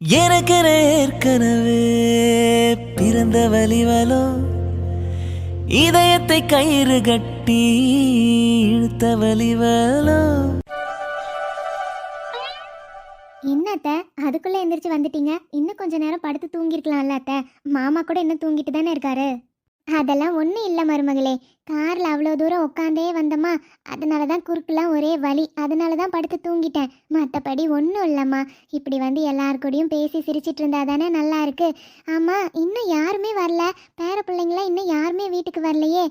எனக்கு ஏற்கனவே பிறந்த வலிவலோ இதயத்தை கயிறு கட்டி இழுத்த வலிவலோ என்னத்த அதுக்குள்ள எந்திரிச்சு வந்துட்டீங்க? இன்னும் கொஞ்ச நேரம் படுத்து தூங்கிருக்கலாம்ல அத்தை. மாமா கூட இன்னும் தூங்கிட்டு தானே இருக்காரு? அதெல்லாம் ஒன்றும் இல்லை மருமகளே. காரில் அவ்வளோ தூரம் உட்காந்தே வந்தம்மா. அதனால தான் குறுக்கெல்லாம் ஒரே வலி. அதனால தான் படுத்து தூங்கிட்டேன். மற்றபடி ஒன்றும் இல்லைம்மா. இப்படி வந்து எல்லார் கூடயும் பேசி சிரிச்சிட்டு இருந்தா தானே நல்லா இருக்கு. ஆமாம் இன்னும் யாருமே வரல. பேர பிள்ளைங்களாம் இன்னும் யாருமே வீட்டுக்கு வரலையே.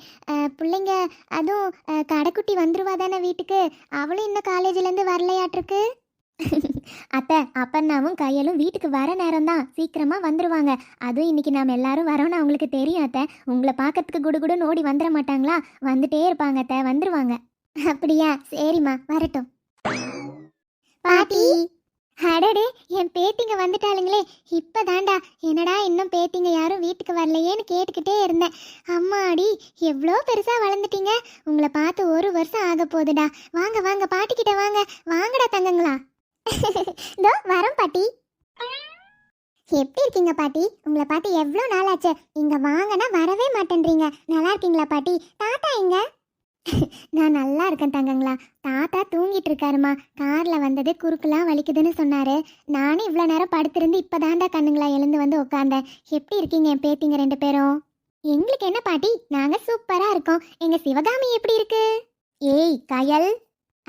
பிள்ளைங்க அதுவும் கடைக்குட்டி வந்துருவா தானே வீட்டுக்கு. அவளும் இன்னும் காலேஜ்லேருந்து வரலையாட்டிருக்கு. அத்தை அப்பன்னாவும் கையலும் வீட்டுக்கு வர நேரம் தான் சீக்கிரமா வந்துருவாங்க. அதுவும் இன்னைக்கு நாம் எல்லாரும் வரோம்னு அவங்களுக்கு தெரியும் அத்தை. உங்களை பார்க்கறதுக்கு குடுகுடுன்னு ஓடி வந்துட மாட்டாங்களா? வந்துட்டே இருப்பாங்க அத்தை. வந்துருவாங்க. அப்படியா? சரிம்மா. வரட்டும். பாட்டி! அடடே! என் பேத்திங்க வந்துட்டாளுங்களே. இப்பதான்டா. என்னடா இன்னும் பேத்திங்க யாரும் வீட்டுக்கு வரலையேன்னு கேட்டுக்கிட்டே இருந்தேன். அம்மாடி எவ்வளோ பெருசாக வளர்ந்துட்டீங்க. உங்களை பார்த்து ஒரு வருஷம் ஆக போகுதுடா. வாங்க வாங்க. பாட்டிக்கிட்ட வாங்க. வாங்கடா தங்கங்களா. இதோ வரோம் பாட்டி. எப்படி இருக்கீங்க பாட்டி? உங்களை பாட்டி எவ்வளோ நாள் ஆச்சு இங்க வாங்கன்னா வரவே மாட்டேன்றீங்க. நல்லா இருக்கீங்களா பாட்டி? தாத்தா எங்க? நான் நல்லா இருக்கேன் தங்கங்களா. தாத்தா தூங்கிட்டு இருக்காருமா. கார்ல வந்தது குறுக்கெல்லாம் வலிக்குதுன்னு சொன்னாரு. நானும் இவ்வளோ நேரம் படுத்திருந்து இப்போதாண்டா கண்ணுங்களா எழுந்து வந்து உட்காந்தேன் எப்படி இருக்கீங்க என் பேத்திங்க ரெண்டு பேரும்? எங்களுக்கு என்ன பாட்டி? நாங்கள் சூப்பராக இருக்கோம். எங்கள் சிவகாமி எப்படி இருக்கு? ஏய் கயல்.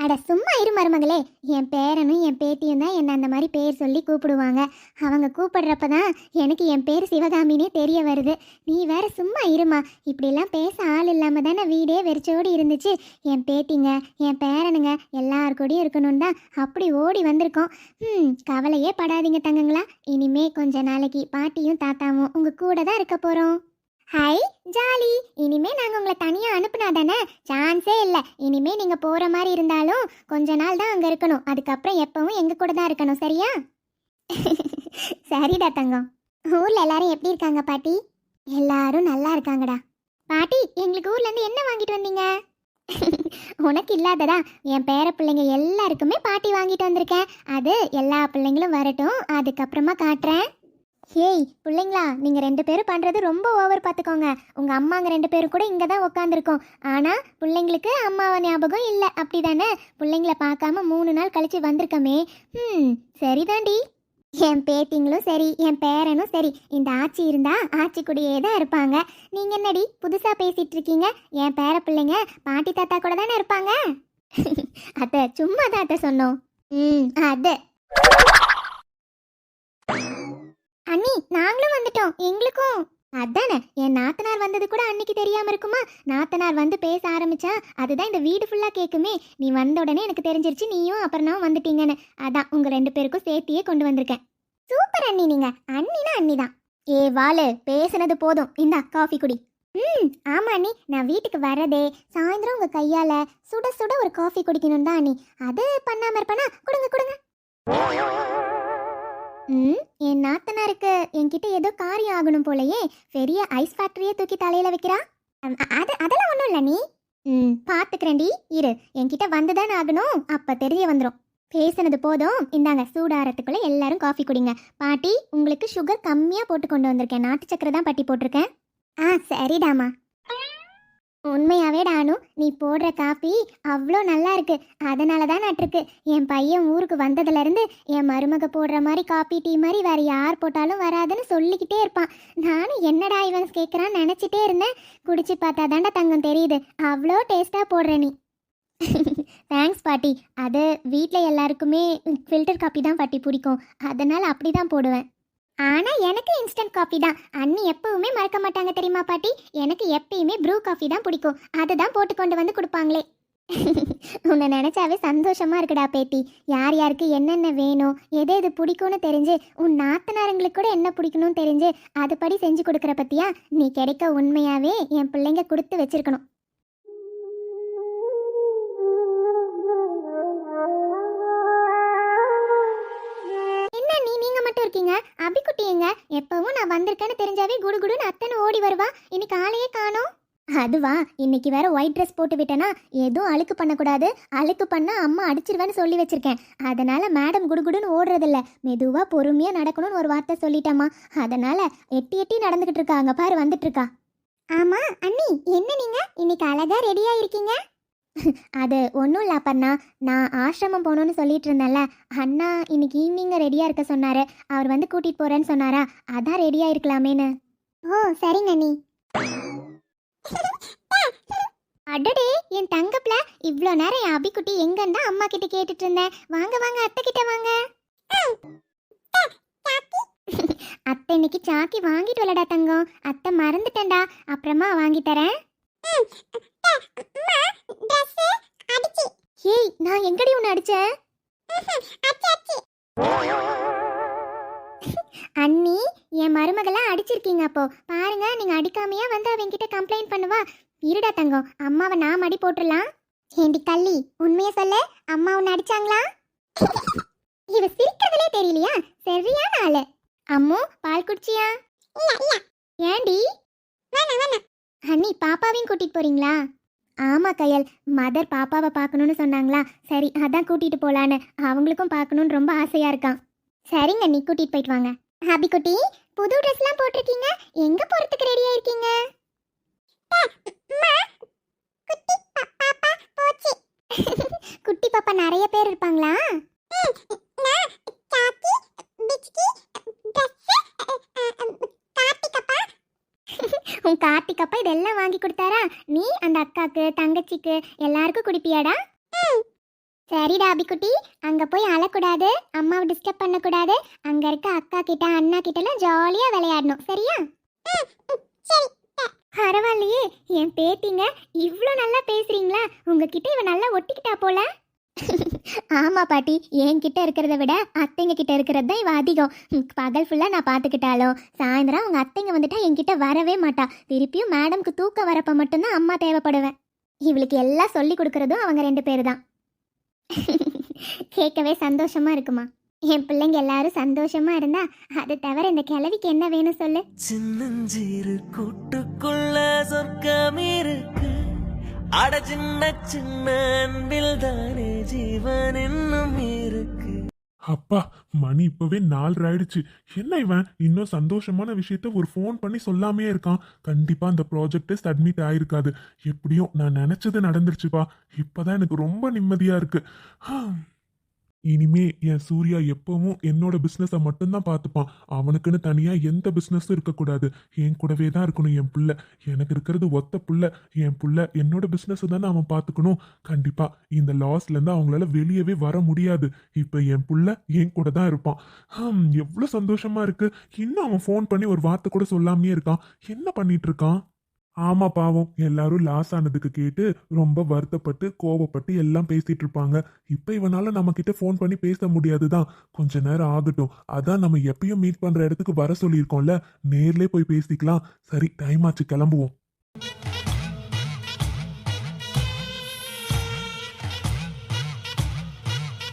அட சும்மா இரு மருமகளே. என் பேரனும் என் பேத்தியும் தான் என்னை அந்த மாதிரி பேர் சொல்லி கூப்பிடுவாங்க. அவங்க கூப்பிடுறப்ப தான் எனக்கு என் பேர் சிவகாமினே தெரிய வருது. நீ வேற சும்மா இருமா. இப்படிலாம் பேச ஆள் இல்லாம தானே வீடே வெறிச்சோடி இருந்துச்சு. என் பேத்திங்க என் பேரனுங்க எல்லார் கூடயும் இருக்கணும் தான் அப்படி ஓடி வந்திருக்கோம். ம் கவலையே படாதீங்க தங்கங்களா. இனிமே கொஞ்ச நாளைக்கு பாட்டியும் தாத்தாவும் உங்க கூட தான் இருக்க போறோம். Hi jolly. இனிமே நாங்கள் உங்களை தனியாக அனுப்புனா தானே சான்ஸே இல்லை. இனிமே நீங்கள் போகிற மாதிரி இருந்தாலும் கொஞ்ச நாள் தான் அங்கே இருக்கணும். அதுக்கப்புறம் எப்பவும் எங்கள் கூட தான் இருக்கணும் சரியா? சரிடா தங்கம். ஊரில் எல்லாரும் எப்படி இருக்காங்க பாட்டி? எல்லாரும் நல்லா இருக்காங்கடா. பாட்டி எங்களுக்கு ஊர்லேருந்து என்ன வாங்கிட்டு வந்தீங்க? உனக்கு இல்லாததா? என் பேர பிள்ளைங்க எல்லாருக்குமே பாட்டி வாங்கிட்டு வந்திருக்கேன். அது எல்லா பிள்ளைங்களும் வரட்டும். அதுக்கப்புறமா காட்டுறேன். ஏய் பிள்ளைங்களா நீங்கள் ரெண்டு பேரும் பண்ணுறது ரொம்ப ஓவர் பார்த்துக்கோங்க உங்கள் அம்மாங்க ரெண்டு பேரும் கூட இங்கே தான் உட்காந்துருக்கோம் ஆனால் பிள்ளைங்களுக்கு அம்மாவை ஞாபகம் இல்லை. அப்படி தானே? பிள்ளைங்கள பார்க்காம மூணு நாள் கழித்து வந்திருக்கமே. ம் சரிதாண்டி. என் பேத்திங்களும் சரி என் பேரனும் சரி இந்த ஆச்சி இருந்தா ஆச்சி கூடயே தான் இருப்பாங்க. நீங்க என்னடி புதுசா பேசிட்டு இருக்கீங்க என் பேர பிள்ளைங்க பாட்டி தாத்தா கூட தானே இருப்பாங்க? அத்தை சும்மா தான் அத்தை சொன்னோம். ம் அது அண்ணி நாங்களும் வந்துட்டோம். எங்களுக்கும். அதானே என் நாத்தனார் வந்தது கூட அன்னைக்கு தெரியாம இருக்குமா? நாத்தனார் வந்து பேச ஆரம்பிச்சா அதுதான் இந்த வீடு ஃபுல்லா கேக்குமே. நீ வந்த உடனே எனக்கு தெரிஞ்சிருச்சு நீயும் அப்புறம் வந்துட்டீங்கன்னு. அதான் உங்க ரெண்டு பேருக்கும் சேர்த்தியே கொண்டு வந்திருக்கேன். சூப்பர் அண்ணி நீங்க. அண்ணினா அண்ணி தான் ஏ வாலு பேசுனது போதும். இந்தா காஃபி குடி. ம் ஆமா அண்ணி. நான் வீட்டுக்கு வரதே சாயந்தரம் உங்க கையால சுட சுட ஒரு காஃபி குடிக்கணும் தான் அண்ணி. அது பண்ணாம இருப்பனா? கொடுங்க கொடுங்க. ம் என் நாத்தனாருக்கு என்கிட்ட ஏதோ காரியம் ஆகணும் போலயே பெரிய ஐஸ் ஃபேக்டரியே தூக்கி தலையில வைக்கிறா? அது அதெல்லாம் ஒன்றும் இல்லை நீ. ம் பார்த்துக்கிறேன்டி இரு. என்கிட்ட வந்துதான் ஆகணும் அப்போ தெரிய வந்துடும் பேசுனது போதும். இந்தாங்க சூடாரத்துக்குள்ளே எல்லாரும் காஃபி குடிங்க. பாட்டி உங்களுக்கு சுகர் கம்மியாக போட்டு கொண்டு வந்திருக்கேன். நாட்டு சக்கரை தான் பாட்டி போட்டிருக்கேன். ஆ சரிடாமா உண்மையாவே டானு நீ போடுற காஃபி அவ்வளோ நல்லா இருக்கு. அதனால தான் நட்டிருக்கு என் பையன் ஊருக்கு வந்ததுலேருந்து என் மருமக போடுற மாதிரி காப்பி டீ மாதிரி வேற யார் போட்டாலும் வராதுன்னு சொல்லிக்கிட்டே இருப்பான். நானும் என்னடா இவன் கேட்குறான்னு நினச்சிட்டே இருந்தேன். குடிச்சு பார்த்தா தாண்டா தங்கம் தெரியுது. அவ்வளோ டேஸ்ட்டாக போடுற நீ. தேங்க்ஸ் பாட்டி. அது வீட்டில் எல்லாருக்குமே ஃபில்டர் காப்பி தான் பாட்டி பிடிக்கும். அதனால் அப்படி தான் போடுவேன். ஆனால் எனக்கு இன்ஸ்டன்ட் காஃபி தான். அண்ணி எப்பவுமே மறக்க மாட்டாங்க தெரியுமா பாட்டி? எனக்கு எப்பயுமே ப்ரூ காஃபி தான் பிடிக்கும். அதுதான் போட்டு கொண்டு வந்து கொடுப்பாங்களே. உன்னை நினச்சாவே சந்தோஷமா இருக்குடா பேட்டி யார் யாருக்கு என்னென்ன வேணும் எது எது பிடிக்கும்னு தெரிஞ்சு உன் நாத்தனாருங்களுக்கு கூட என்ன பிடிக்கணும்னு தெரிஞ்சு அதுபடி செஞ்சு கொடுக்குற பத்தியா? நீ கிடைக்க உண்மையாவே என் பிள்ளைங்க கொடுத்து வச்சிருக்கணும். அபிக்குட்டி எங்க எப்பவும் நான் வந்திருக்கேன்னு தெரிஞ்சாவே குடு குடுன்னு அத்தனை ஓடி வருவா. இன்னைக்கு ஆளையே காணோம். அதுவா இன்னைக்கு வேற ஒயிட் ட்ரெஸ் போட்டு விட்டேனா எதுவும் அழுக்கு பண்ணக்கூடாது. அழுக்கு பண்ணா அம்மா அடிச்சிருவேன்னு சொல்லி வச்சிருக்கேன். அதனால மேடம் குடுகுடுன்னு ஓடுறதில்ல. மெதுவா பொறுமையா நடக்கணும்னு ஒரு வார்த்தை சொல்லிட்டேம்மா. அதனால எட்டி எட்டி நடந்துகிட்டு இருக்காங்க. பாரு வந்துட்டு இருக்கா. ஆமா அண்ணி என்ன நீங்க? இன்னைக்கு அழகா ரெடியா இருக்கீங்க அது ஒன்றும் இல்லை அப்பண்ணா நான் ஆசிரமம் போகணுன்னு சொல்லிட்டு இருந்தேன்ல அண்ணா இன்னைக்கு ஈவினிங் ரெடியாக இருக்க சொன்னார். அவர் வந்து கூட்டிகிட்டு போகிறேன்னு சொன்னாரா? அதான் ரெடியாக இருக்கலாமேன்னு. ஓ சரிங்க நீ அடடே என் தங்கப்பில் இவ்வளோ நேரம் என் அபிக்குட்டி எங்கன்னு அம்மா கிட்ட கேட்டுட்டு இருந்தேன் வாங்க வாங்க அத்தை கிட்ட வாங்க. அத்தை இன்னைக்கு சாக்கி வாங்கிட்டு வரலடா தங்கம். அத்தை மறந்துட்டேன்டா. அப்புறமா வாங்கி தரேன். ஏய் நான் எங்கடி உன்னை அடிச்சேன் அண்ணி என் மருமகளை அடிச்சிருக்கீங்க அப்போ. பாருங்க நீங்க அடிக்காமையா வந்து அவன்கிட்ட கம்ப்ளைண்ட் பண்ணுவா. இருடா தங்கம் அம்மாவை நான் மடி போட்டுடலாம். ஏண்டி கள்ளி உண்மையை சொல்லு அம்மா உன்னை அடிச்சாங்களா? இவ சிரிக்கிறதுலே தெரியலையா? சரியான ஆளு. அம்மு பால் குடிச்சியா? ஏண்டி? அண்ணி பாப்பாவையும் கூட்டிட்டு போறீங்களா? ஆமா கையல். மதர் பாப்பாவை பார்க்கணும்னு சொன்னாங்களா? சரி அதான் கூட்டிட்டு போலான்னு. அவங்களுக்கும் பார்க்கணும்னு ரொம்ப ஆசையா இருக்கான். சரிங்க நீ கூட்டிட்டு போயிட்டு வாங்க. ஹாபி குட்டி புது ட்ரெஸ்லாம் போட்டிருக்கீங்க. எங்க போறதுக்கு ரெடியா இருக்கீங்க குட்டி பாப்பா நிறைய பேர் இருப்பாங்களா? உன் கார்த்திக் அப்பா இதெல்லாம் வாங்கி கொடுத்தாரா? நீ அந்த அக்காக்கு தங்கச்சிக்கு எல்லாருக்கும் குடிப்பியாடா? சரிடா அபிக்குட்டி. அங்க போய் அழக்கூடாது அம்மாவை டிஸ்டர்ப் பண்ணக்கூடாது. அங்க இருக்க அக்கா கிட்ட அண்ணா கிட்ட எல்லாம் ஜாலியா விளையாடணும். சரியா? பரவாயில்லையே. என் பேத்திங்க இவ்வளோ நல்லா பேசுறீங்களா? உங்ககிட்ட இவ நல்லா ஒட்டிக்கிட்டா போல. ஆமா பாட்டி என்கிட்ட இருக்கிறத விட அத்தைங்க கிட்ட இருக்கிறது தான் இவ அதிகம். பகல் ஃபுல்லா நான் பார்த்துக்கிட்டாலும் சாயந்தரம் அவங்க அத்தைங்க வந்துட்டா என்கிட்ட வரவே மாட்டா. திருப்பியும் மேடம்க்கு தூக்கம் வரப்ப மட்டும்தான் அம்மா தேவைப்படுவேன். இவளுக்கு எல்லாம் சொல்லி கொடுக்கறதும் அவங்க ரெண்டு பேர் தான் கேட்கவே சந்தோஷமா இருக்குமா? என் பிள்ளைங்க எல்லாரும் சந்தோஷமா இருந்தா அது தவிர இந்த கிழவிக்கு என்ன வேணும் சொல்லு? சின்னஞ்சிறு கூட்டுக்குள்ள சொர்க்கம் இருக்கு. அட சின்ன சின்ன அன்பில் தானே ஜீவன் இன்னும் இருக்கு. அப்பா மணி இப்பவே நாலு ஆயிடுச்சு. என்ன இவன்? இன்னும் சந்தோஷமான விஷயத்த ஒரு ஃபோன் பண்ணி சொல்லாமே இருக்கான். கண்டிப்பா அந்த ப்ராஜெக்ட் சப்மிட் ஆயிருக்காது. எப்படியும் நான் நினைச்சது நடந்துருச்சுப்பா. இப்பதான் எனக்கு ரொம்ப நிம்மதியா இருக்கு. இனிமே என் சூர்யா எப்பவும் என்னோட பிஸ்னஸை மட்டும்தான் பார்த்துப்பான். அவனுக்குன்னு தனியா எந்த பிஸ்னஸும் இருக்கக்கூடாது என் கூடவே தான் இருக்கணும் என் புள்ள. எனக்கு இருக்கிறது ஒத்த புள்ள. என் புள்ள என்னோட பிஸ்னஸ் தானே அவன் பார்த்துக்கணும். கண்டிப்பா இந்த லாஸ்ல இருந்து அவங்களால வெளியவே வர முடியாது. இப்போ என் புள்ள என் கூட தான் இருப்பான். எவ்வளோ எவ்வளவு சந்தோஷமா இருக்கு. இன்னும் அவன் ஃபோன் பண்ணி ஒரு வார்த்தை கூட சொல்லாமே இருக்கான். என்ன பண்ணிட்டு இருக்கான்? ஆமா பாவம் எல்லாரும் லாஸ் ஆனதுக்கு கேட்டு ரொம்ப வருத்தப்பட்டு கோவப்பட்டு எல்லாம் பேசிட்டு இருப்பாங்க. இப்ப இவனால நம்ம கிட்ட ஃபோன் பண்ணி பேச முடியாதுதான். கொஞ்ச நேரம் ஆகட்டும். அதான் நம்ம எப்பயும் மீட் பண்ற இடத்துக்கு வர சொல்லியிருக்கோம்ல. நேர்லயே போய் பேசிக்கலாம். சரி டைம் ஆச்சு கிளம்புவோம்.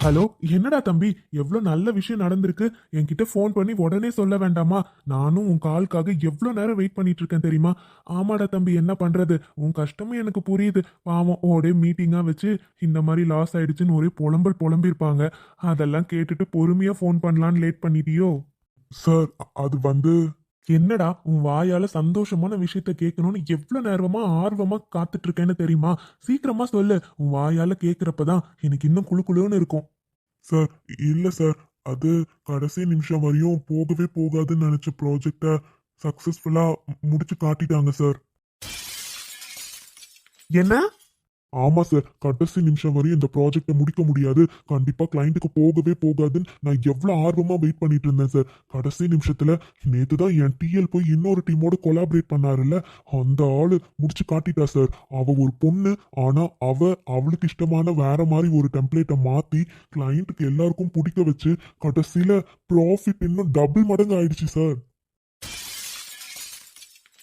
ஹலோ என்னடா தம்பி? எவ்வளோ நல்ல விஷயம் நடந்திருக்கு. என்கிட்ட ஃபோன் பண்ணி உடனே சொல்ல வேண்டாமா? நானும் உன் காலுக்காக எவ்வளோ நேரம் வெயிட் பண்ணிட்டு இருக்கேன் தெரியுமா? ஆமாடா தம்பி என்ன பண்றது? உன் கஷ்டமும் எனக்கு புரியுது. பாவம் ஒரே மீட்டிங்கா வச்சு இந்த மாதிரி லாஸ் ஆயிடுச்சுன்னு ஒரே புலம்பல் புலம்பிருப்பாங்க அதெல்லாம் கேட்டுட்டு பொறுமையா ஃபோன் பண்ணலான்னு லேட் பண்ணிட்டியோ? சார் அது வந்து என்னடா உன் வாயால சந்தோஷமான விஷயத்த கேட்கணும்னு எவ்வளவு நேரமா ஆர்வமா காத்துட்டு இருக்கேன்னு தெரியுமா? சீக்கிரமா சொல்லு. உன் வாயால கேக்குறப்பதான் எனக்கு இன்னும் குளு குளுன்னு இருக்கும். சார் இல்ல சார். அது கடைசி நிமிஷம் வரையும் போகவே போகாதுன்னு நினைச்ச ப்ராஜெக்ட சக்சஸ்ஃபுல்லா முடிச்சு காட்டிட்டாங்க சார். என்ன? ஆமா சார் கடைசி நிமிஷம் வரையும் இந்த ப்ராஜெக்டை முடிக்க முடியாது. கண்டிப்பா கிளைண்ட்டுக்கு போகவே போகாதுன்னு நான் எவ்வளோ ஆர்வமா வெயிட் பண்ணிட்டு இருந்தேன் சார் கடைசி நிமிஷத்துல நேத்து தான் என் டிஎல் போய் இன்னொரு டீமோட கொலாபரேட் பண்ணாருல்ல? அந்த ஆள் முடிச்சு காட்டிட்டா சார் அவ ஒரு பொண்ணு. ஆனா அவ அவளுக்கு இஷ்டமான வேற மாதிரி ஒரு டெம்ப்ளேட்டை மாத்தி கிளைண்ட்டுக்கு எல்லாருக்கும் பிடிக்க வச்சு கடைசியில ப்ராஃபிட் இன்னும் டபுள் மடங்கு ஆயிடுச்சு சார்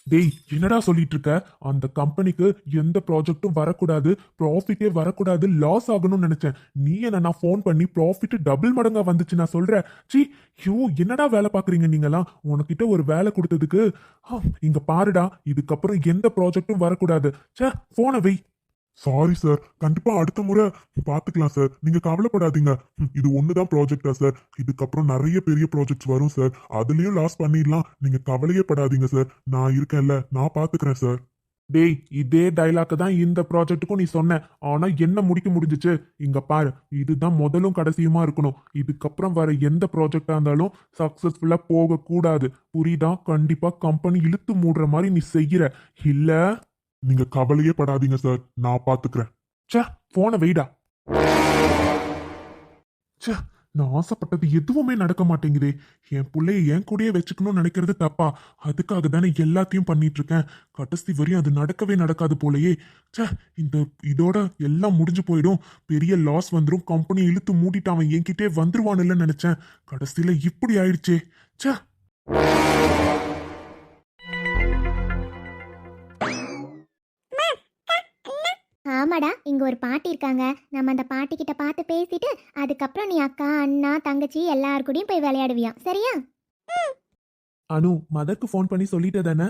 டேய் என்னடா சொல்லிட்டு இருக்க? அந்த கம்பெனிக்கு எந்த ப்ராஜெக்ட்டும் வரக்கூடாது ப்ராஃபிட்டே வரக்கூடாது லாஸ் ஆகணும்னு நினைச்சேன். நீ என்ன நான் ஃபோன் பண்ணி ப்ராஃபிட் டபுள் மடங்கா வந்துச்சு நான் சொல்றேன் சி ஐயோ என்னடா வேலை பாக்குறீங்க நீங்கலாம் உனக்கிட்ட ஒரு வேலை கொடுத்ததுக்கு இங்க பாருடா இதுக்கப்புறம் எந்த ப்ராஜெக்ட்டும் வரக்கூடாது. ச்சே போனை வை. சாரி சார் கண்டிப்பா அடுத்த முறை பாத்துக்கலாம் சார் நீங்க கவலைப்படாதீங்க. இது ஒண்ணுதான் ப்ராஜெக்டா சார் இதுக்கப்புறம் நிறைய பெரிய ப்ராஜெக்ட்ஸ் வரும் சார் அதுலயும் லாஸ் பண்ணிடலாம். நீங்க கவலையே படாதீங்க சார் நான் இருக்கேன்ல. நான் பாத்துக்கிறேன் சார் டேய் இதே டைலாக்கு தான் இந்த ப்ராஜெக்ட்டுக்கும் நீ சொன்ன. ஆனா என்ன முடிக்க முடிஞ்சிச்சு? இங்க பாரு. இதுதான் முதலும் கடைசியுமா இருக்கணும். இதுக்கப்புறம் வர எந்த ப்ராஜெக்டா இருந்தாலும் சக்சஸ்ஃபுல்லா போக கூடாது புரியுதா? கண்டிப்பா கம்பெனி இழுத்து மூடுற மாதிரி நீ செய்யற. இல்ல? நீங்க கவலையே படாதீங்க சார் நான் பாத்துக்கிறேன். ச்சே போன வெயிடா சே நான் ஆசைப்பட்டது எதுவுமே நடக்க மாட்டேங்குதே. என் பிள்ளைய என் கூடயே வச்சுக்கணும்னு நினைக்கிறது தப்பா? அதுக்காக தானே எல்லாத்தையும் பண்ணிட்டு இருக்கேன் கடைசி வரையும் அது நடக்கவே நடக்காது போலயே. ச்சே இந்த இதோட எல்லாம் முடிஞ்சு போயிடும். பெரிய லாஸ் வந்துடும் கம்பெனி இழுத்து மூடிட்டு அவன் என்கிட்டே வந்துருவான்ல நினைச்சேன். கடைசியில இப்படி ஆயிடுச்சே. சே ஆமாடா இங்க ஒரு பாட்டி இருக்காங்க. நம்ம அந்த பாட்டி கிட்ட பார்த்து பேசிட்டு அதுக்கப்புறம் நீ அக்கா அண்ணா தங்கச்சி எல்லார் கூடயும் போய் விளையாடுவியா? சரியா? அனு மதருக்கு ஃபோன் பண்ணி சொல்லிட்டு தானே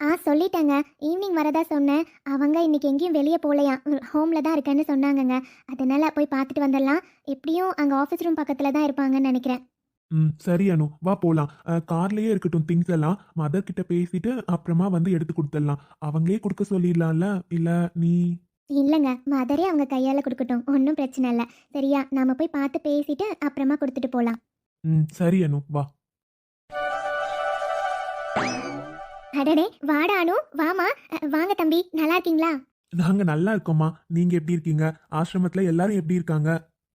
ஆ சொல்லிட்டேங்க. ஈவினிங் வரதா சொன்னேன். அவங்க இன்னைக்கு எங்கேயும் வெளியே போகலையா? ஹோம்ல தான் இருக்கேன்னு சொன்னாங்கங்க. அதனால போய் பார்த்துட்டு வந்துடலாம். எப்படியும் அங்கே ஆஃபீஸ் ரூம் பக்கத்தில் தான் இருப்பாங்கன்னு நினைக்கிறேன். ம் சரி அனு. வா போலாம். அஹ், கார்லயே இருக்கட்டும் திங்ஸ் எல்லாம். மதர் கிட்ட பேசிட்டு அப்புறமா வந்து எடுத்து கொடுத்துடலாம். அவங்களே கொடுக்க சொல்லிடலாம்ல? இல்ல நீ? இல்லைங்க மதரே அவங்க கையால் கொடுக்கட்டும். ஒன்றும் பிரச்சனை இல்லை. சரியா நாம போய் பார்த்து பேசிட்டு அப்புறமா கொடுத்துட்டு போகலாம் ம் சரி அனு வா. அடடே வாடா அனு வாமா. வாங்க தம்பி நல்லா இருக்கீங்களா? நாங்க நல்லா இருக்கோம்மா. நீங்க எப்படி இருக்கீங்க? ஆசிரமத்துல எல்லாரும் எப்படி இருக்காங்க?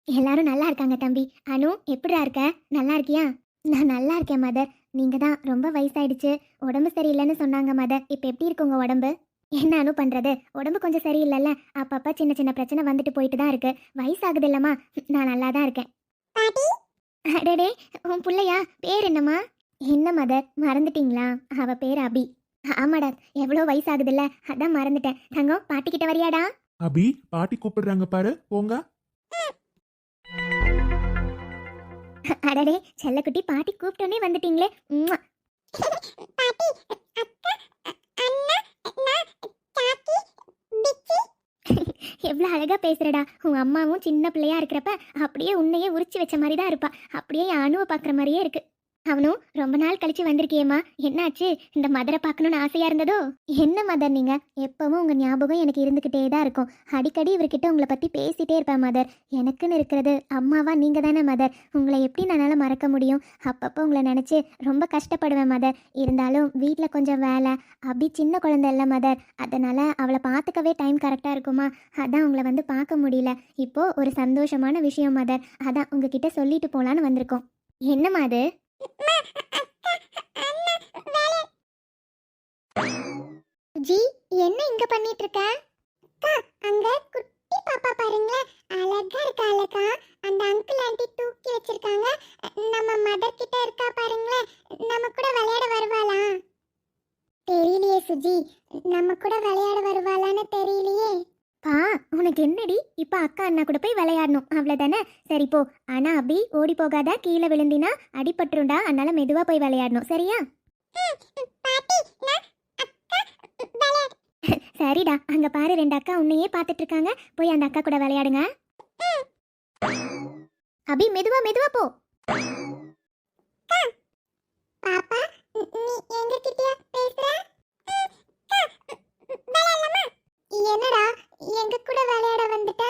எல்லாரும் நல்லா இருக்காங்க தம்பி. அனு எப்படிடா இருக்க? நல்லா இருக்கியா? நான் நல்லா இருக்கேன் மதர். நீங்க தான் ரொம்ப வயசாயிடுச்சு. உடம்பு சரியில்லைன்னு சொன்னாங்க மதர். இப்போ எப்படி இருக்கு உடம்பு? என்ன அனு பண்றது? உடம்பு கொஞ்சம் சரியில்லைல்ல. அப்பப்ப சின்ன சின்ன பிரச்சனை வந்துட்டு போயிட்டு தான் இருக்கு. வயசாகுது இல்லம்மா நான் நல்லா தான் இருக்கேன். பாட்டி? அடடே உன் புள்ளையா? பேர் என்னம்மா? என்ன மதர்? மறந்துட்டீங்களா? அவ பேர் அபி. ஆமாடா எவ்வளோ வயசாகுதுல்ல. அதான் மறந்துட்டேன். தங்கம் பாட்டி கிட்ட வரியாடா? அபி பாட்டி கூப்பிடுறாங்க பாரு. போங்க. அடடே செல்லக்குட்டி பாட்டி கூப்பிட்டோன்னே வந்துட்டீங்களே. பாட்டி அக்கா அண்ணா நான் சாக்கி பிச்சி எவ்வளோ அழகாக பேசுகிறடா உன் அம்மாவும் சின்ன பிள்ளையா இருக்கிறப்ப அப்படியே உன்னையே உரிச்சு வச்ச மாதிரி தான் இருப்பா. அப்படியே என் அணுவை பார்க்குற மாதிரியே இருக்கு. அவனும் ரொம்ப நாள் கழிச்சு வந்திருக்கியேம்மா. என்னாச்சு? இந்த மதரை பார்க்கணும்னு ஆசையா இருந்ததோ? என்ன மதர் நீங்க? எப்பவும் உங்க ஞாபகம் எனக்கு இருந்துகிட்டே தான் இருக்கும். அடிக்கடி இவர்கிட்ட உங்களை பத்தி பேசிட்டே இருப்பேன் மதர். எனக்குன்னு இருக்கிறது அம்மாவா நீங்க தானே மதர்? உங்களை எப்படி என்னால் மறக்க முடியும்? அப்பப்போ உங்களை நினச்சி ரொம்ப கஷ்டப்படுவேன் மதர். இருந்தாலும் வீட்டில் கொஞ்சம் வேலை. அப்படி சின்ன குழந்தை இல்லை மதர். அதனால் அவளை பார்த்துக்கவே டைம் கரெக்டாக இருக்குமா? அதான் உங்களை வந்து பார்க்க முடியல. இப்போ ஒரு சந்தோஷமான விஷயம் மதர். அதான் உங்ககிட்ட சொல்லிட்டு போகலான்னு வந்திருக்கோம். என்னம்மா அது ஜி என்ன இங்க பண்ணிட்டு இருக்க? அங்க குட்டி பாப்பா பாருங்களேன் அழகா இருக்கா அழகா? அந்த அங்கிள் ஆண்டி தூக்கி வச்சிருக்காங்க. நம்ம மதர் கிட்ட இருக்கா பாருங்களேன் நம்ம கூட விளையாட வருவாளா? தெரியலையே சுஜி. நம்ம கூட விளையாட வருவாளான்னு தெரியலையே. பா உனக்கு என்னடி? இப்ப அக்கா அண்ணா கூட போய் விளையாடணும். அவ்வளவுதானே? சரி போ. ஆனா அபி ஓடி போகாத. கீழே விழுந்தினா அடிபட்டுருண்டா. அதனால மெதுவா போய் விளையாடணும். சரியா? சரிடா. அங்க பாரு ரெண்டு அக்கா உன்னையே பார்த்துட்டு இருக்காங்க போய் அந்த அக்கா கூட விளையாடுங்க. அபி மெதுவா மெதுவா போ. பாப்பா நீ எங்க கிட்டயா என்னடா எங்க கூட விளையாட வந்துட்ட?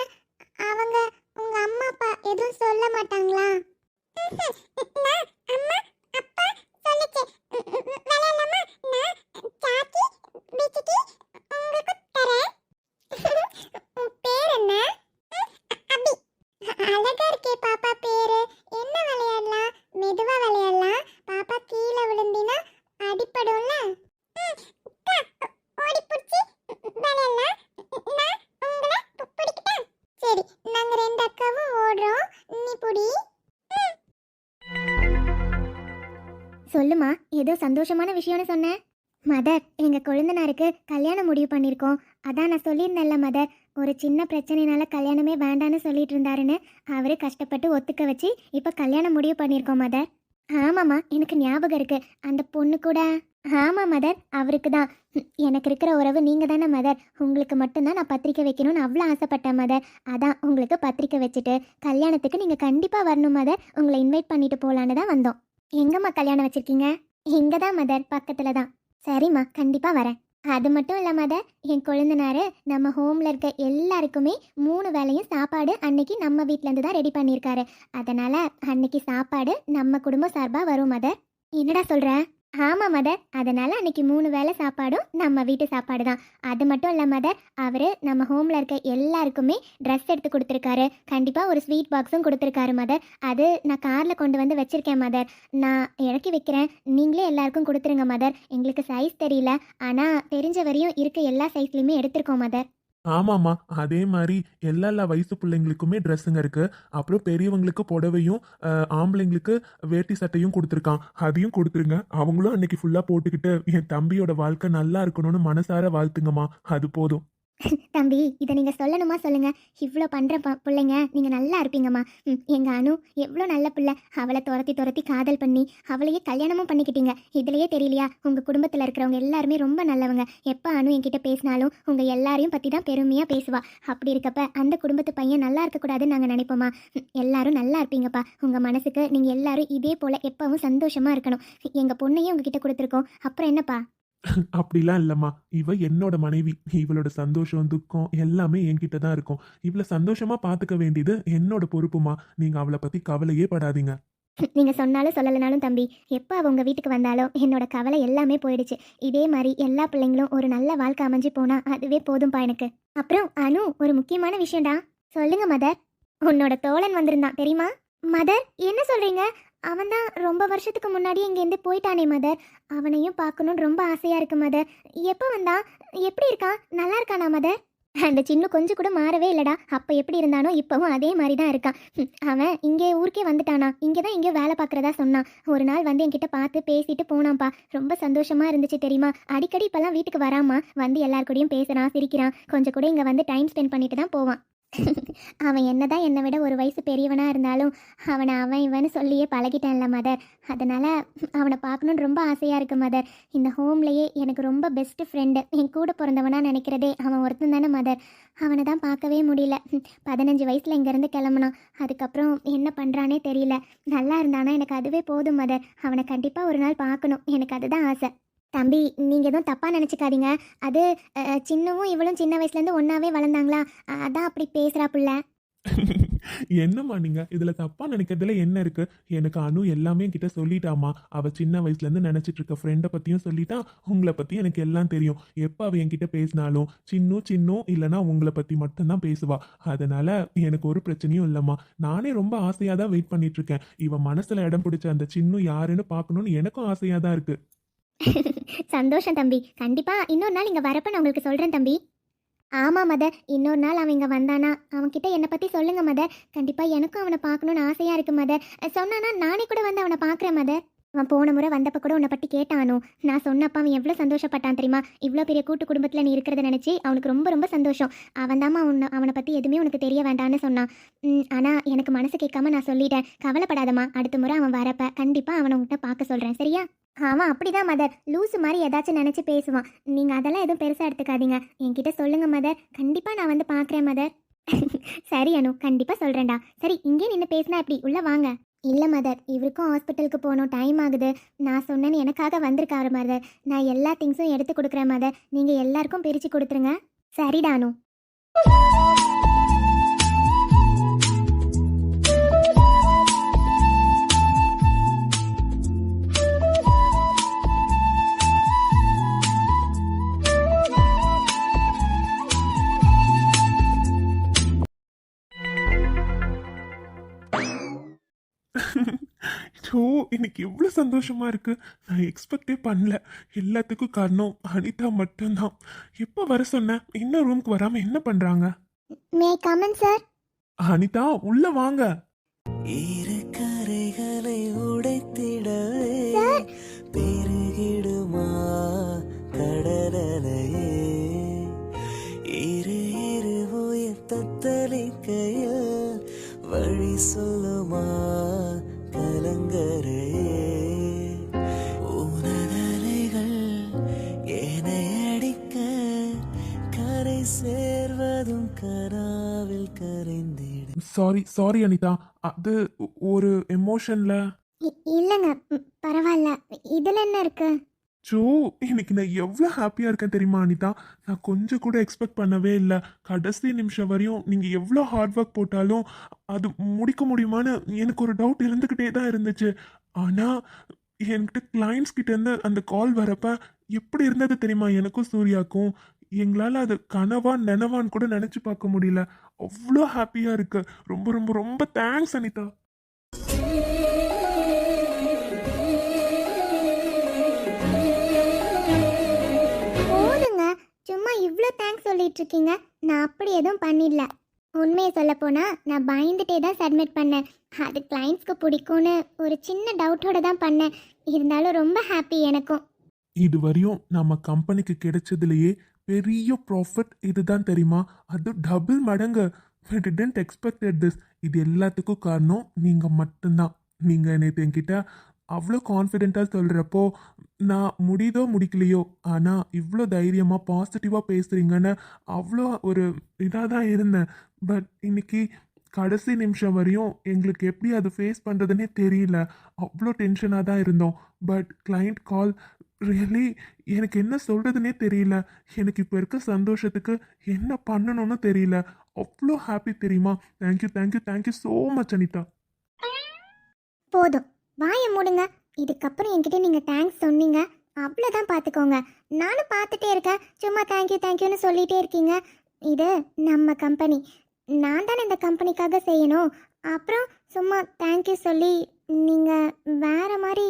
அவங்க உங்க அம்மா அப்பா எதுவும் சொல்ல மாட்டாங்களா? அம்மா அப்பா சொல்லுச்சு. விளையாடலாமா? நான் சாக்கி பிச்சிட்டி உங்களுக்கு தரேன். உன் பேர் என்ன? அபி. அழகா இருக்கே பாப்பா பேரு. என்ன விளையாடலாம்? மெதுவா விளையாடலாம். பாப்பா கீழே விழுந்தினா அடிப்படும்ல? சொல்லுமா ஏதோ சந்தோஷமான விஷயம்னு சொன்னேன் மதர் எங்க கொழுந்தனாருக்கு கல்யாணம் முடிவு பண்ணியிருக்கோம் அதான் நான் சொல்லியிருந்தேன்ல மதர். ஒரு சின்ன பிரச்சனைனால கல்யாணமே வேண்டான்னு சொல்லிட்டு இருந்தாருன்னு அவரு கஷ்டப்பட்டு ஒத்துக்க வச்சு இப்போ கல்யாணம் முடிவு பண்ணியிருக்கோம் மதர். ஆமாம்மா எனக்கு ஞாபகம் இருக்கு. அந்த பொண்ணு கூட. ஆமாம் மதர் அவருக்கு தான். எனக்கு இருக்கிற உறவு நீங்கள் தானே மதர். உங்களுக்கு மட்டும்தான் நான் பத்திரிக்கை வைக்கணும்னு அவ்வளோ ஆசைப்பட்டேன் மதர். அதான் உங்களுக்கு பத்திரிக்கை வச்சுட்டு கல்யாணத்துக்கு நீங்கள் கண்டிப்பாக வரணும் மதர். உங்களை இன்வைட் பண்ணிட்டு போகலான்னு தான் வந்தோம். எங்கம்மா கல்யாணம் வச்சிருக்கீங்க? இங்கே தான் மதர் பக்கத்தில் தான் சரிம்மா கண்டிப்பாக வரேன். அது மட்டும் இல்லை மதர் என் கொழுந்தனாரு நம்ம ஹோமில் இருக்க எல்லாருக்குமே மூணு வேளையும் சாப்பாடு அன்னைக்கு நம்ம வீட்டிலேருந்து தான் ரெடி பண்ணியிருக்காரு. அதனால் அன்னைக்கு சாப்பாடு நம்ம குடும்பம் சார்பாக வரும் மதர் என்னடா சொல்ற? ஆமாம் மதர். அதனால் அன்னைக்கு மூணு வேளை சாப்பாடும் நம்ம வீட்டு சாப்பாடு தான் அது மட்டும் இல்லை மதர். அவர் நம்ம ஹோமில் இருக்க எல்லாருக்குமே ட்ரெஸ் எடுத்து கொடுத்துருக்காரு. கண்டிப்பாக ஒரு ஸ்வீட் பாக்ஸும் கொடுத்துருக்காரு மதர். அது நான் காரில் கொண்டு வந்து வச்சுருக்கேன் மதர். நான் இறக்கி வைக்கிறேன். நீங்களே எல்லாருக்கும் கொடுத்துருங்க மதர். எங்களுக்கு சைஸ் தெரியல. ஆனால் தெரிஞ்ச வரையும் இருக்க எல்லா சைஸ்லேயுமே எடுத்திருக்கோம் மதர். ஆமாம்மா அதே மாதிரி எல்லா எல்லா வயசு பிள்ளைங்களுக்குமே ட்ரெஸ்ஸுங்க இருக்கு. அப்புறம் பெரியவங்களுக்கு புடவையும் அஹ், ஆம்பளைங்களுக்கு வேட்டி சட்டையும் கொடுத்துருக்கான். அதையும் கொடுத்துருங்க. அவங்களும் அன்னைக்கு ஃபுல்லாக போட்டுக்கிட்டு என் தம்பியோட வாழ்க்கை நல்லா இருக்கணும்னு மனசார வாழ்த்துங்கம்மா. அது போதும். தம்பி இதை நீங்கள் சொல்லணுமா சொல்லுங்க. இவ்வளோ பண்ணுற ப பிள்ளைங்க நீங்கள் நல்லா இருப்பீங்கம்மா. ம் எங்கள் அனு எவ்வளோ நல்ல பிள்ளை. அவளை துரத்தி துரத்தி காதல் பண்ணி அவளையே கல்யாணமும் பண்ணிக்கிட்டீங்க. இதுலையே தெரியலையா? உங்கள் குடும்பத்தில் இருக்கிறவங்க எல்லாருமே ரொம்ப நல்லவங்க. எப்போ அனு என்கிட்ட பேசினாலும் உங்கள் எல்லாரையும் பற்றி தான் பெருமையாக பேசுவா. அப்படி இருக்கப்ப அந்த குடும்பத்து பையன் நல்லா இருக்கக்கூடாதுன்னு நாங்கள் நினைப்போமா? எல்லாரும் நல்லா இருப்பீங்கப்பா. உங்கள் மனசுக்கு நீங்கள் எல்லாரும் இதே போல் எப்பவும் சந்தோஷமாக இருக்கணும். எங்கள் பொண்ணையும் உங்ககிட்ட கொடுத்துருக்கோம். அப்புறம் என்னப்பா? அப்படிலாம் இல்லைம்மா. இவ என்னோட மனைவி. இவளோட சந்தோஷம் துக்கம் எல்லாமே என்கிட்ட தான் இருக்கும். இவளை சந்தோஷமா பார்த்துக்க வேண்டியது என்னோட பொறுப்புமா. நீங்க அவளை பத்தி கவலையே படாதீங்க. நீங்க சொன்னாலும் சொல்லலைனாலும் தம்பி எப்போ அவ உங்க வீட்டுக்கு வந்தாலும் என்னோட கவலை எல்லாமே போயிடுச்சு. இதே மாதிரி எல்லா பிள்ளைங்களும் ஒரு நல்ல வாழ்க்கை அமைஞ்சு போனா அதுவே போதும்பா எனக்கு. அப்புறம் அனு ஒரு முக்கியமான விஷயம்டா. சொல்லுங்க மதர். உன்னோட தோழன் வந்திருந்தான் தெரியுமா? மதர் என்ன சொல்றீங்க? அவன் தான் ரொம்ப வருஷத்துக்கு முன்னாடி இங்கேருந்து போயிட்டானே மதர். அவனையும் பார்க்கணும்னு ரொம்ப ஆசையாக இருக்கு மதர். எப்போ வந்தான்? எப்படி இருக்கான்? நல்லா இருக்கானா மதர்? அந்த சின்ன கொஞ்சம் கூட மாறவே இல்லடா. அப்போ எப்படி இருந்தானோ இப்போவும் அதே மாதிரி தான் இருக்கான். அவன் இங்கே ஊருக்கே வந்துட்டானா? இங்கே தான் இங்கே வேலை பார்க்குறதா சொன்னான். ஒரு நாள் வந்து என்கிட்ட பார்த்து பேசிட்டு போனான்ப்பா. ரொம்ப சந்தோஷமாக இருந்துச்சு தெரியுமா? அடிக்கடி இப்போல்லாம் வீட்டுக்கு வராமா? வந்து எல்லார் கூடயும் பேசுறான் சிரிக்கிறான். கொஞ்சம் கூட இங்கே வந்து டைம் ஸ்பெண்ட் பண்ணிட்டு தான் போவான். அவன் என்னதான் என்னை விட ஒரு வயசு பெரியவனாக இருந்தாலும் அவனை அவன் இவன்னு சொல்லியே பழகிட்டான்ல மதர் அதனால் அவனை பார்க்கணுன்னு ரொம்ப ஆசையாக இருக்குது மதர் இந்த ஹோம்லேயே எனக்கு ரொம்ப பெஸ்ட்டு ஃப்ரெண்டு என் கூட பிறந்தவனா நினைக்கிறதே அவன் ஒருத்தன் தானே மதர் அவனை தான் பார்க்கவே முடியல. பதினஞ்சு வயசில் இங்கேருந்து கிளம்புனான். அதுக்கப்புறம் என்ன பண்ணுறானே தெரியல. நல்லா இருந்தானா எனக்கு அதுவே போதும் மதர் அவனை கண்டிப்பாக ஒரு நாள் பார்க்கணும். எனக்கு அதுதான் ஆசை. தம்பி நீங்கள் எதுவும் தப்பாக நினச்சிக்காதீங்க. அது சின்னவும் இவளும் சின்ன வயசுலேருந்து ஒன்றாவே வளர்ந்தாங்களா? அதான் அப்படி பேசுகிறா புள்ள. என்னம்மா நீங்க? இதுல தப்பா நினைக்கிறதுல என்ன இருக்கு? எனக்கு அனு எல்லாமே கிட்ட சொல்லிட்டாமா அவ சின்ன வயசுல இருந்து நினைச்சிட்டு இருக்க ஃப்ரெண்டை பத்தியும் சொல்லிட்டா உங்களை பத்தி எனக்கு எல்லாம் தெரியும். எப்ப அவ என்கிட்ட பேசினாலும் சின்னு சின்னு இல்லைன்னா உங்களை பத்தி மட்டும்தான் பேசுவா. அதனால எனக்கு ஒரு பிரச்சனையும் இல்லம்மா. நானே ரொம்ப ஆசையா தான் வெயிட் பண்ணிட்டு இருக்கேன் இவ மனசுல இடம் பிடிச்ச அந்த சின்னு யாருன்னு பார்க்கணும்னு எனக்கும் ஆசையா தான் இருக்கு. சந்தோஷம் தம்பி. கண்டிப்பாக இன்னொரு நாள் இங்கே வரப்ப நான் உங்களுக்கு சொல்கிறேன் தம்பி. ஆமாம் மத இன்னொரு நாள் அவன் இங்கே வந்தானா? அவன்கிட்ட என்னை பற்றி சொல்லுங்க மத கண்டிப்பாக எனக்கும் அவனை பார்க்கணுன்னு ஆசையாக இருக்கு மத சொன்னானா நானே கூட வந்து அவனை பார்க்குறேன் மத அவன் போன முறை வந்தப்ப கூட உன்னை பற்றி கேட்டானோ? நான் சொன்னப்ப அவன் எவ்வளோ சந்தோஷப்பட்டான் தெரியுமா? இவ்வளோ பெரிய கூட்டு குடும்பத்தில் நீ இருக்கிறத நினச்சி அவனுக்கு ரொம்ப ரொம்ப சந்தோஷம். அவன் தான் உன்னை அவனை பற்றி எதுவுமே உனக்கு தெரிய வேண்டான்னு சொன்னான். ஆனால் எனக்கு மனசு கேட்காம நான் சொல்லிட்டேன். கவலைப்படாதம்மா. அடுத்த முறை அவன் வரப்ப கண்டிப்பாக அவனை உங்கள்கிட்ட பார்க்க சொல்கிறேன் சரியா? அவன் அப்படிதான் மதர் லூசு மாதிரி ஏதாச்சும் நினச்சி பேசுவான். நீங்கள் அதெல்லாம் எதுவும் பெருசாக எடுத்துக்காதீங்க. என்கிட்ட சொல்லுங்கள் மதர் கண்டிப்பாக நான் வந்து பார்க்குறேன் மதர் சரி அனு. கண்டிப்பாக சொல்கிறேன்டா சரி இங்கே நின்று பேசினா எப்படி? உள்ளே வாங்க. இல்லை மதர் இவருக்கும் ஹாஸ்பிட்டலுக்கு போகணும். டைம் ஆகுது. நான் சொன்னேன்னு எனக்காக வந்திருக்காரு மதர் நான் எல்லா திங்ஸும் எடுத்து கொடுக்குறேன் மதர் நீங்கள் எல்லாருக்கும் பிரித்து கொடுத்துருங்க. சரிடானு ஐயோ இன்னைக்கு எவ்வளோ சந்தோஷமாக இருக்குது நான் எக்ஸ்பெக்டே பண்ணல. எல்லாத்துக்கும் காரணம் அனிதா மட்டும்தான். எப்போ வர சொன்னேன் இன்னும் ரூமுக்கு வராமல் என்ன பண்ணுறாங்க மே கமன் சார் அனிதா உள்ள வாங்க. இரு கரைகளை உடைத்திடவே பெருகிடுமா கடலையே இரு இரு உயிர் தத்தளிக்கையில் வழி சொல்லுமா? கலங்குறே உனதலைகள் என்னை அடிக்க கரை சேர்வதும் கராவில் கரைந்திடும். Sorry sorry Anitha. அது ஒரு எமோஷன்ல இல்லைங்க பரவாயில்ல. இதுல என்ன இருக்கு? ஸோ இன்னைக்கு நான் எவ்வளோ ஹாப்பியாக இருக்கேன் தெரியுமா அனிதா? நான் கொஞ்சம் கூட எக்ஸ்பெக்ட் பண்ணவே இல்லை. கடைசி நிமிஷம் வரையும் நீங்கள் எவ்வளோ ஹார்ட் ஒர்க் போட்டாலும் அது முடிக்க முடியுமான்னு எனக்கு ஒரு டவுட் இருந்துக்கிட்டே தான் இருந்துச்சு. ஆனால் என்கிட்ட கிளைண்ட்ஸ் கிட்டேருந்து அந்த கால் வரப்ப எப்படி இருந்தது தெரியுமா எனக்கும் சூர்யாக்கும். எங்களால் அது கனவா நினவான்னு கூட நினச்சி பார்க்க முடியல. அவ்வளோ ஹாப்பியாக இருக்கு. ரொம்ப ரொம்ப ரொம்ப தேங்க்ஸ் அனிதா. இவ்வளோ தேங்க்ஸ் சொல்லிட்டு இருக்கீங்க நான் அப்படி எதுவும் பண்ணிடல உண்மையை சொல்ல போனா நான் பயந்துட்டே தான் சப்மிட் பண்ணேன். அது கிளைண்ட்ஸ்க்கு பிடிக்கும்னு ஒரு சின்ன டவுட்டோட தான் பண்ணேன். இருந்தாலும் ரொம்ப ஹாப்பி எனக்கும். இது வரையும் நம்ம கம்பெனிக்கு கிடைச்சதுலயே பெரிய ப்ராஃபிட் இதுதான் தெரியுமா? அது டபுள் மடங்கு. We didn't expected இது எல்லாத்துக்கும் காரணம் நீங்கள் மட்டும்தான். நீங்கள் என்னை என்கிட்ட அவ்வளோ கான்ஃபிடெண்ட்டாக சொல்கிறப்போ நான் முடியுதோ முடிக்கலையோ ஆனால் இவ்வளோ தைரியமாக பாசிட்டிவாக பேசுகிறீங்கன்னு அவ்வளோ ஒரு இதாக தான் இருந்தேன். பட் இன்னைக்கு கடைசி நிமிஷம் வரையும் எங்களுக்கு எப்படி அது ஃபேஸ் பண்ணுறதுனே தெரியல. அவ்வளோ டென்ஷனாக தான் இருந்தோம். பட் கிளைண்ட் கால் ரியலி எனக்கு என்ன சொல்கிறதுனே தெரியல. எனக்கு இப்போ இருக்க சந்தோஷத்துக்கு என்ன பண்ணணும்னு தெரியல. அவ்வளோ ஹாப்பி தெரியுமா? Thank you thank you thank you so much Anitha. போதும். வாயை மூடுங்க. இதுக்கப்புறம் என்கிட்ட நீங்கள் தேங்க்ஸ் சொன்னீங்க. அவ்வளோதான் பார்த்துக்கோங்க நானும் பார்த்துட்டே இருக்கேன். சும்மா தேங்க்யூ தேங்க்யூன்னு சொல்லிகிட்டே இருக்கீங்க. இது நம்ம கம்பெனி நான் தானே இந்த கம்பெனிக்காக செய்யணும். அப்புறம் சும்மா தேங்க்யூ சொல்லி நீங்கள் வேற மாதிரி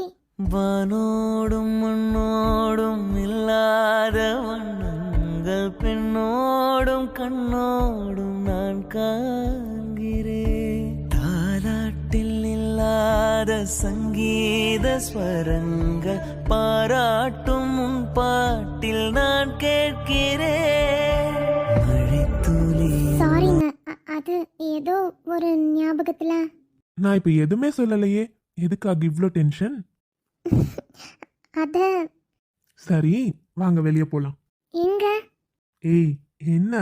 வானோடும் மண்ணோடும் இல்லாத வண்ணங்கள் பெண்ணோடும் கண்ணோடும் நான் காண்கிறேன். இல்லாத சங்கீத ஸ்வரங்கள் பாராட்டும் உன் பாட்டில் நான் கேட்கிறேன். சாரிங்க அது ஏதோ ஒரு ஞாபகத்தில். நான் இப்போ எதுவுமே சொல்லலையே. எதுக்காக இவ்வளோ டென்ஷன் அதை சரி வாங்க வெளியே போகலாம் எங்க? ஏய் என்ன?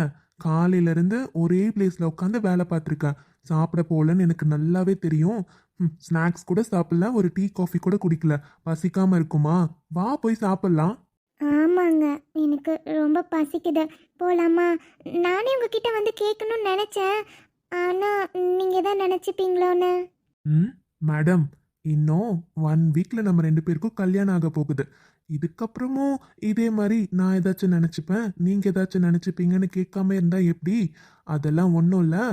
காலையில இருந்து ஒரே பிளேஸ்ல உட்காந்து வேலை பார்த்துருக்க. சாப்பிட போகலன்னு எனக்கு நல்லாவே தெரியும். ஸ்நாக்ஸ் கூட சாப்பிடல ஒரு டீ காஃபி கூட குடிக்கல. பசிக்காம இருக்குமா? வா போய் சாப்பிடலாம். ஆமாங்க. எனக்கு ரொம்ப பசிக்குது. போலாமா? நானே உங்ககிட்ட வந்து கேட்கணும்னு நினச்சேன். ஆனால் நீங்கள் தான் நினச்சிப்பீங்களோன்னு. ம் மேடம் இன்னும் ஒன் வீக்ல நம்ம ரெண்டு பேருக்கும் கல்யாணம் ஆக போகுது. இதுக்கப்புறமும் இதே மாதிரி நான் ஏதாச்சும் நினச்சிப்பேன். நீங்கள் ஏதாச்சும் நினச்சிப்பீங்கன்னு கேட்காம இருந்தா எப்படி? அதெல்லாம் ஒன்றும் இல்லை.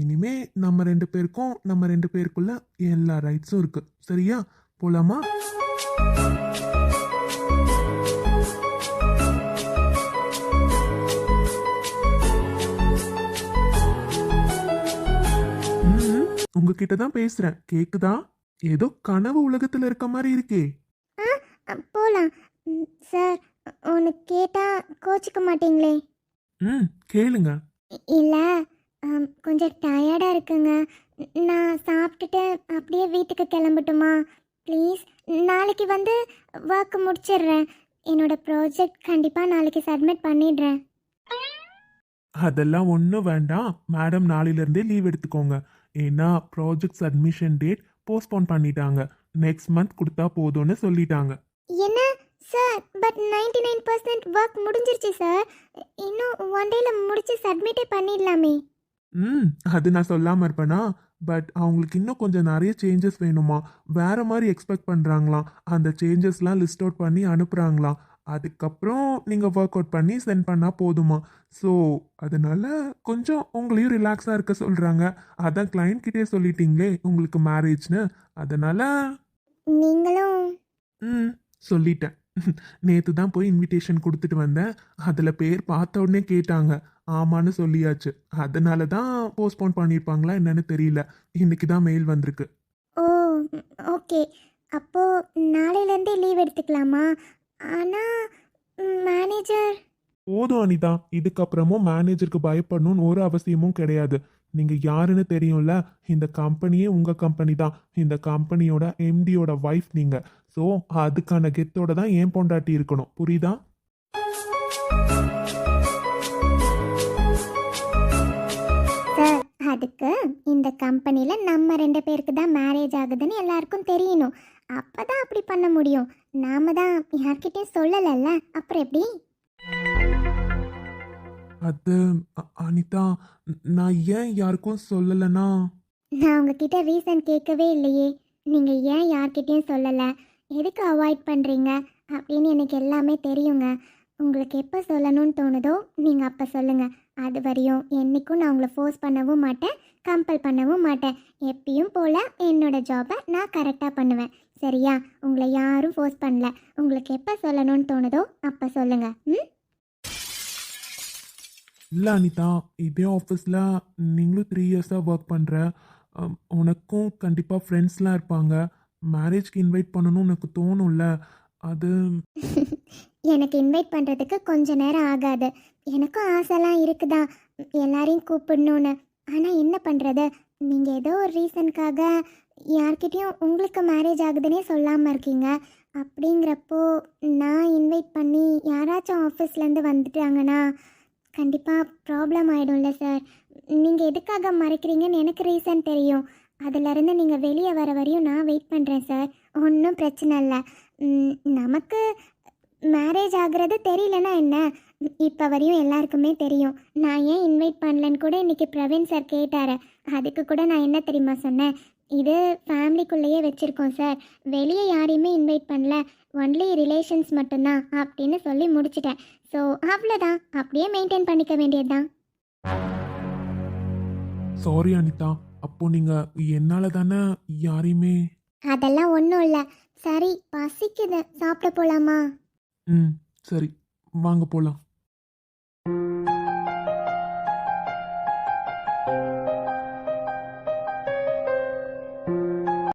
இனிமே நம்ம ரெண்டு பேருக்கும் நம்ம ரெண்டு பேருக்குள்ள எல்லா ரைட்ஸும் இருக்கு. சரியா? போலாமா? உங்ககிட்ட தான் பேசுறேன். கேக்குதா? ஏதோ கனவு உலகத்துல இருக்க மாதிரி இருக்கே. போகலாம் சார் ஒன்று கேட்டால் கோச்சிக்க மாட்டீங்களே? ம் கேளுங்க. இல்லை. கொஞ்சம் டயர்டாக இருக்குங்க. நான் சாப்பிட்டுட்டு அப்படியே வீட்டுக்கு கிளம்பட்டுமா? ப்ளீஸ் நாளைக்கு வந்து ஒர்க் முடிச்சிடுறேன். என்னோட ப்ராஜெக்ட் கண்டிப்பாக நாளைக்கு சப்மிட் பண்ணிடுறேன். அதெல்லாம் ஒன்றும் வேண்டாம். மேடம் நாளையிலேருந்தே லீவ் எடுத்துக்கோங்க. ஏன்னா ப்ராஜெக்ட் சப்மிஷன் டேட் போஸ்ட்போன் பண்ணிட்டாங்க. நெக்ஸ்ட் மந்த் கொடுத்தா போதும்னு சொல்லிட்டாங்க. என்ன? Sir but ninety nine percent work முடிஞ்சிருச்சு சார் இன்னும் ஒன் டேல முடிச்சு சப்மிட்டே பண்ணிடலாமே. ம் அது நான் சொல்லாமல் இருப்பேனா? பட் அவங்களுக்கு இன்னும் கொஞ்சம் நிறைய சேஞ்சஸ் வேணுமா? வேற மாதிரி எக்ஸ்பெக்ட் பண்ணுறாங்களாம் அந்த சேஞ்சஸ்லாம் லிஸ்ட் அவுட் பண்ணி அனுப்புகிறாங்களாம் அதுக்கப்புறம் நீங்கள் ஒர்க் அவுட் பண்ணி சென்ட் பண்ணால் போதுமா? ஸோ அதனால கொஞ்சம் உங்களையும் ரிலாக்ஸாக இருக்க சொல்கிறாங்க அதான் client கிட்டே சொல்லிட்டீங்களே உங்களுக்கு மேரேஜ்னு அதனால நீங்களும் ம் சொல்லிட்டேன். நேற்று தான் போய் இன்விடேஷன் கொடுத்துட்டு வந்தேன். அதில் பேர் பார்த்த உடனே கேட்டாங்க. ஆமான்னு சொல்லியாச்சு. அதனால தான் போஸ்ட்போன் பண்ணியிருப்பாங்களா என்னன்னு தெரியல. இன்னைக்கு தான் மெயில் வந்திருக்கு. ஓ ஓகே அப்போ நாளையிலேருந்தே லீவ் எடுத்துக்கலாமா? ஆனால் மேனேஜர் போதும் அனிதா. இதுக்கப்புறமும் மேனேஜருக்கு பயப்படணும்னு ஒரு அவசியமும் கிடையாது. நீங்கள் யாருன்னு தெரியும்ல? இந்த கம்பெனியே உங்கள் கம்பெனி தான். இந்த கம்பெனியோட எம்டியோட ஒய்ஃப் நீங்கள் ஸோ அதுக்கான கெத்தோட தான் ஏன் பொண்டாட்டி இருக்கணும். புரியுதா? சார் அதுக்கு இந்த கம்பெனியில் நம்ம ரெண்டு பேருக்கு தான் மேரேஜ் ஆகுதுன்னு எல்லாருக்கும் தெரியணும். அப்பதான் அப்படி பண்ண முடியும். நாம தான் யார்கிட்டயும் சொல்லலைல்ல. அப்புறம் எப்படி? அது அ- அனிதா நான் ஏன் யாருக்கும் சொல்லலைன்னா நான் உங்ககிட்ட ரீசன் கேட்கவே இல்லையே. நீங்கள் ஏன் யார்கிட்டயும் சொல்லலை? எதுக்கு அவாய்ட் பண்ணுறீங்க அப்படின்னு எனக்கு எல்லாமே தெரியுங்க. உங்களுக்கு எப்போ சொல்லணும்னு தோணுதோ நீங்கள் அப்போ சொல்லுங்கள் அது வரையும் என்னைக்கும் நான் உங்களை ஃபோர்ஸ் பண்ணவும் மாட்டேன் கம்பல் பண்ணவும் மாட்டேன். எப்பயும் போல் என்னோட ஜாபை நான் கரெக்டாக பண்ணுவேன். சரியா? உங்களை யாரும் ஃபோர்ஸ் பண்ணல. உங்களுக்கு எப்போ சொல்லணும்னு தோணுதோ அப்போ சொல்லுங்கள் ம்? இல்லை அனிதா இதே ஆஃபீஸில் நீங்களும் த்ரீ இயர்ஸாக ஒர்க் பண்ணுற உனக்கும் கண்டிப்பாக ஃப்ரெண்ட்ஸ்லாம் இருப்பாங்க. மேரேஜ்க்கு இன்வைட் பண்ணணும்னு உனக்கு தோணும்ல? அது எனக்கு இன்வைட் பண்ணுறதுக்கு கொஞ்ச நேரம் ஆகாது. எனக்கும் ஆசைலாம் இருக்குதா? எல்லாரையும் கூப்பிடணும்னு. ஆனால் என்ன பண்ணுறது நீங்கள் ஏதோ ஒரு ரீசனுக்காக யார்கிட்டேயும் உங்களுக்கு மேரேஜ் ஆகுதுன்னே சொல்லாமல் இருக்கீங்க. அப்படிங்கிறப்போ நான் இன்வைட் பண்ணி யாராச்சும் ஆஃபீஸ்லேருந்து வந்துட்டாங்கன்னா கண்டிப்பாக ப்ராப்ளம் ஆகிடும்ல சார் நீங்கள் எதுக்காக மறைக்கிறீங்கன்னு எனக்கு ரீசன் தெரியும். அதிலிருந்து நீங்கள் வெளியே வர வரையும் நான் வெயிட் பண்ணுறேன் சார் ஒன்றும் பிரச்சனை இல்லை. நமக்கு மேரேஜ் ஆகிறது தெரியலனா என்ன? இப்போ வரையும் எல்லாருக்குமே தெரியும். நான் ஏன் இன்வைட் பண்ணலன்னு கூட இன்றைக்கி பிரவீன் சார் கேட்டார். அதுக்கு கூட நான் என்ன தெரியுமா சொன்னேன்? இது ஃபேமிலிக்குள்ளேயே வச்சுருக்கோம் சார் வெளியே யாரையுமே இன்வைட் பண்ணல. ஒன்லி ரிலேஷன்ஸ் மட்டும்தான் அப்படின்னு சொல்லி முடிச்சிட்டேன். ஸோ அவ்வளோதான் அப்படியே மெயின்டைன் பண்ணிக்க வேண்டியது தான் சாரி அனிதா. அப்போ நீங்கள் என்னால் தானே யாரையுமே அதெல்லாம் ஒன்றும் இல்லை. சரி பசிக்குது. சாப்பிட போகலாமா ம் சரி. வாங்க போகலாம்